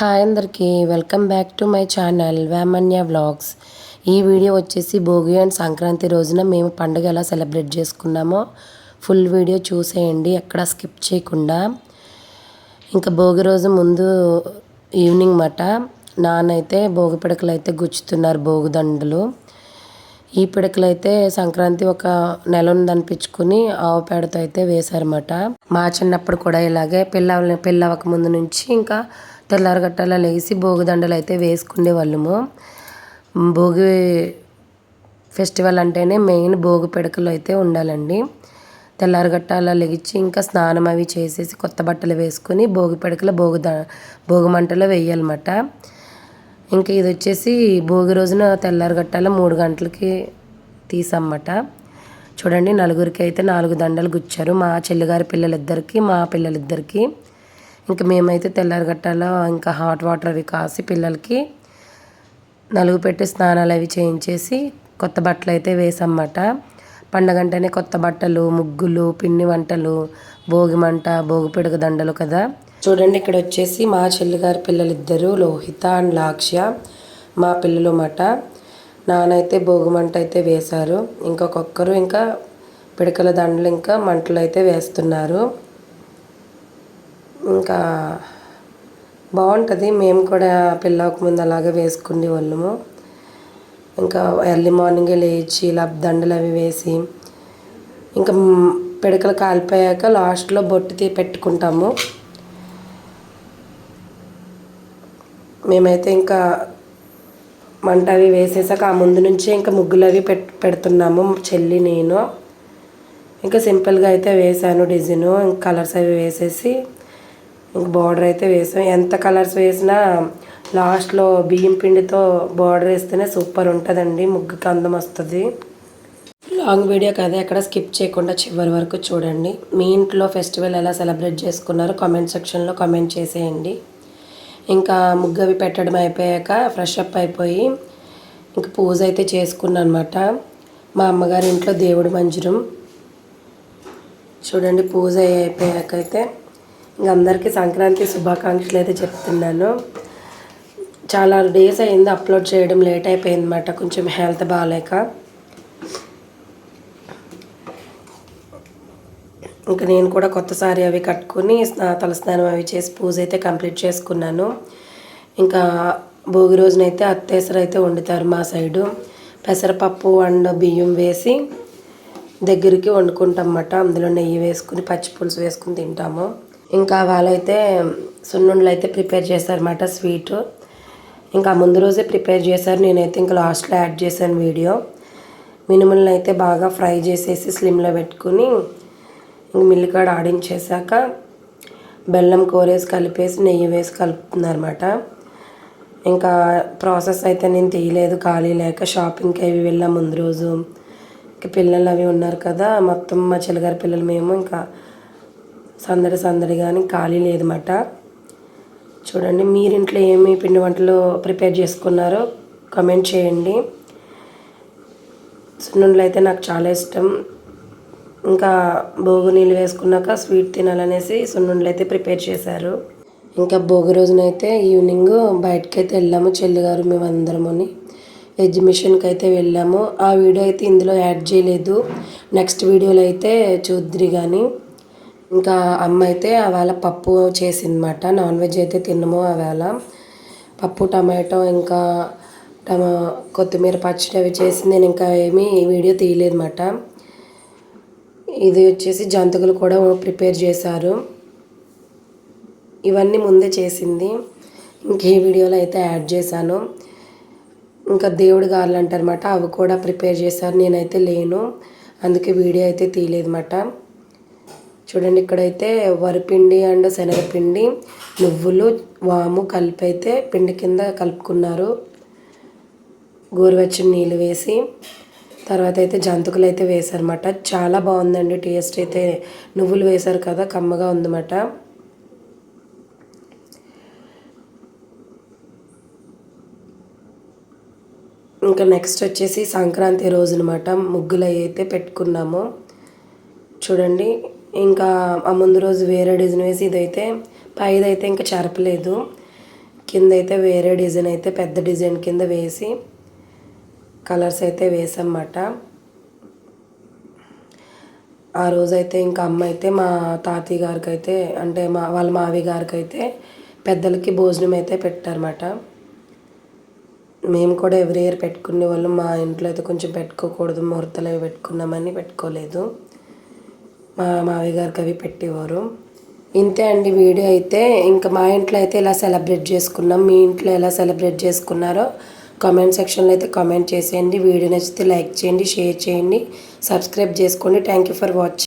Hi అందరికీ welcome back to my channel Vemanya vlogs. ఈ video వచ్చేసి భోగి అండ్ సంక్రాంతి రోజున మేము పండుగ ఎలా సెలబ్రేట్ చేసుకున్నామో ఫుల్ వీడియో చూసేయండి ఎక్కడ స్కిప్ చేయకుండా. ఇంకా భోగి రోజు ముందు ఈవినింగ్ మాట నాన్నైతే భోగి పిడకలు అయితే గుచ్చుతున్నారు భోగి దండలు. ఈ పిడకలు అయితే సంక్రాంతి ఒక నెల ఉందనిపించుకుని ఆవు పేడతో అయితే వేశారన్నమాట. మా చిన్నప్పుడు కూడా ఇలాగే పిల్ల పిల్లవక ముందు నుంచి ఇంకా తెల్లారగట్టాల లేచి భోగి దండలు అయితే వేసుకునే వాళ్ళము. భోగి ఫెస్టివల్ అంటేనే మెయిన్ భోగి పిడకలు అయితే ఉండాలండి. తెల్లారగట్టాల లెగిచ్చి ఇంకా స్నానం అవి చేసేసి కొత్త బట్టలు వేసుకొని భోగి పిడకలు భోగి ద భోగి మంటలో వేయాలన్నమాట. ఇంకా ఇది వచ్చేసి భోగి రోజున తెల్లారగట్టాల మూడు గంటలకి తీసమ్మట చూడండి నలుగురికి అయితే నాలుగు దండలు గుచ్చారు మా చెల్లిగారి పిల్లలిద్దరికి మా పిల్లలిద్దరికి. ఇంకా మేమైతే తెల్లారగట్టాలో ఇంకా హాట్ వాటర్ అవి కాసి పిల్లలకి నలుగు పెట్టి స్నానాలు అవి చేయించేసి కొత్త బట్టలు అయితే వేసమ్మట. పండగంటేనే కొత్త బట్టలు ముగ్గులు పిండి వంటలు భోగి మంట భోగి పిడక దండలు కదా. చూడండి ఇక్కడ వచ్చేసి మా చెల్లిగారి పిల్లలిద్దరూ లోహిత అండ్ లాక్ష్య మా పిల్లలు మాట నానైతే భోగి మంట అయితే వేశారు. ఇంకొకొక్కరు ఇంకా పిడకల దండలు ఇంకా మంటలు అయితే వేస్తున్నారు. ఇంకా బాగుంటుంది. మేము కూడా పిల్లవక ముందు అలాగే వేసుకునే వాళ్ళము. ఇంకా ఎర్లీ మార్నింగే లేచి ఇలా దండలు అవి వేసి ఇంకా పిడకలు కాలిపోయాక లాస్ట్లో బొట్టు తీ పెట్టుకుంటాము. మేమైతే ఇంకా మంట అవి వేసేసాక ఆ ముందు నుంచే ఇంకా ముగ్గులు అవి పెట్ పెడుతున్నాము. చెల్లి నేను. ఇంకా సింపుల్గా అయితే వేసాను డిజైను. కలర్స్ అవి వేసేసి బార్డర్ అయితే వేసాం. ఎంత కలర్స్ వేసినా లాస్ట్లో బియ్యం పిండితో బార్డర్ వేస్తేనే సూపర్ ఉంటుందండి. ముగ్గుకి అందం వస్తుంది. లాంగ్ వీడియో కదా ఎక్కడ స్కిప్ చేయకుండా చివరి వరకు చూడండి. మీ ఇంట్లో ఫెస్టివల్ ఎలా సెలబ్రేట్ చేసుకున్నారో కామెంట్ సెక్షన్లో కామెంట్ చేసేయండి. ఇంకా ముగ్గు అవి పెట్టడం అయిపోయాక ఫ్రెష్ అప్ అయిపోయి ఇంకా పూజ అయితే చేసుకున్నాను అనమాట మా అమ్మగారి ఇంట్లో దేవుడి మంజురం చూడండి పూజ అయిపోయాక అయితే. ఇంకా అందరికీ సంక్రాంతి శుభాకాంక్షలు అయితే చెప్తున్నాను. చాలా డేస్ అయింది అప్లోడ్ చేయడం లేట్ అయిపోయింది అనమాట కొంచెం హెల్త్ బాగాలేక. ఇంకా నేను కూడా కొత్త సారీ అవి కట్టుకుని తలస్నానం అవి చేసి పూజ అయితే కంప్లీట్ చేసుకున్నాను. ఇంకా భోగి రోజునైతే అత్తేసరు అయితే వండుతారు మా సైడు. పెసరపప్పు అండ్ బియ్యం వేసి దగ్గరికి వండుకుంటాం అన్నమాట. అందులో నెయ్యి వేసుకుని పచ్చి పులుసు వేసుకుని తింటాము. ఇంకా వాళ్ళైతే సున్నుండలు అయితే ప్రిపేర్ చేశారన్నమాట స్వీట్. ఇంకా ముందు రోజే ప్రిపేర్ చేశారు. నేనైతే ఇంకా లాస్ట్లో యాడ్ చేశాను వీడియో. మినుములను అయితే బాగా ఫ్రై చేసేసి స్లిమ్లో పెట్టుకుని ఇంక మిల్లికాడ ఆడించేసాక బెల్లం కోరేసి కలిపేసి నెయ్యి వేసి కలుపుతున్నారన్నమాట. ఇంకా ప్రాసెస్ అయితే నేను తీయలేదు ఖాళీ లేక షాపింగ్కి అవి వెళ్ళాం ముందు రోజు. ఇంకా పిల్లలు అవి ఉన్నారు కదా మొత్తం మా చెల్లగారి పిల్లలు మేము ఇంకా సందడి సందడి కానీ ఖాళీ లేదన్నమాట. చూడండి మీరు ఇంట్లో ఏమి పిండి వంటలు ప్రిపేర్ చేసుకున్నారో కమెంట్ చేయండి. సున్నుండలు అయితే నాకు చాలా ఇష్టం. ఇంకా భోగి నీళ్ళు వేసుకున్నాక స్వీట్ తినాలనేసి సున్నుండలు అయితే ప్రిపేర్ చేశారు. ఇంకా భోగి రోజునైతే ఈవినింగ్ బయటకి అయితే వెళ్ళాము చెల్లిగారు మేము అందరముని. ఎగ్జిబిషన్కి అయితే వెళ్ళాము. ఆ వీడియో అయితే ఇందులో యాడ్ చేయలేదు. నెక్స్ట్ వీడియోలో అయితే చూద్దరి కానీ ఇంకా అమ్మ అయితే ఆవేళ పప్పు చేసిందన్నమాట. నాన్ వెజ్ అయితే తినము ఆవేళ. పప్పు టమాటో ఇంకా టమా కొత్తిమీర పచ్చడి అవి చేసి నేను ఇంకా ఏమీ వీడియో తీయలేదన్నమాట. ఇది వచ్చేసి జంతువులు కూడా ప్రిపేర్ చేశారు. ఇవన్నీ ముందే చేసింది. ఇంక ఈ వీడియోలో అయితే యాడ్ చేశాను. ఇంకా దేవుడు గారులు అంటారన్నమాట. అవి కూడా ప్రిపేర్ చేశారు. నేనైతే లేను. అందుకే వీడియో అయితే తీయలేదన్నమాట. చూడండి ఇక్కడైతే వరిపిండి అండ్ శనగపిండి నువ్వులు వాము కలిపి అయితే పిండి కింద కలుపుకున్నారు. గోరువెచ్చని నీళ్ళు వేసి తర్వాత అయితే జంతుకులు అయితే వేశారన్నమాట. చాలా బాగుందండి టేస్ట్ అయితే. నువ్వులు వేశారు కదా కమ్మగా ఉందన్నమాట. ఇంకా నెక్స్ట్ వచ్చేసి సంక్రాంతి రోజు అనమాట ముగ్గులు అయితే పెట్టుకున్నాము. చూడండి ఇంకా ఆ ముందు రోజు వేరే డిజైన్ వేసి ఇదైతే పైదైతే ఇంకా చెరపలేదు. కింద అయితే వేరే డిజైన్ అయితే పెద్ద డిజైన్ కింద వేసి కలర్స్ అయితే వేసామన్నమాట ఆ రోజైతే ఇంకా అమ్మ అయితే మా తాతయ్య గారికి అయితే అంటే మా వాళ్ళ మావి గారికి అయితే పెద్దలకి భోజనం అయితే పెట్టారన్నమాట. మేము కూడా ఎవ్రీ ఇయర్ పెట్టుకునే వాళ్ళం. మా ఇంట్లో అయితే కొంచెం పెట్టుకోకూడదు. ముహూర్తాలు అవి పెట్టుకున్నామని పెట్టుకోలేదు. మా మావి గారికి అవి పెట్టేవారు. ఇంతే అండి వీడియో అయితే. ఇంకా మా ఇంట్లో అయితే ఇలా సెలబ్రేట్ చేసుకున్నాం మీ ఇంట్లో ఎలా సెలబ్రేట్ చేసుకున్నారో కామెంట్ సెక్షన్లో అయితే కామెంట్ చేసేయండి. వీడియో నచ్చితే లైక్ చేయండి షేర్ చేయండి. సబ్స్క్రైబ్ చేసుకోండి. Thank you for watching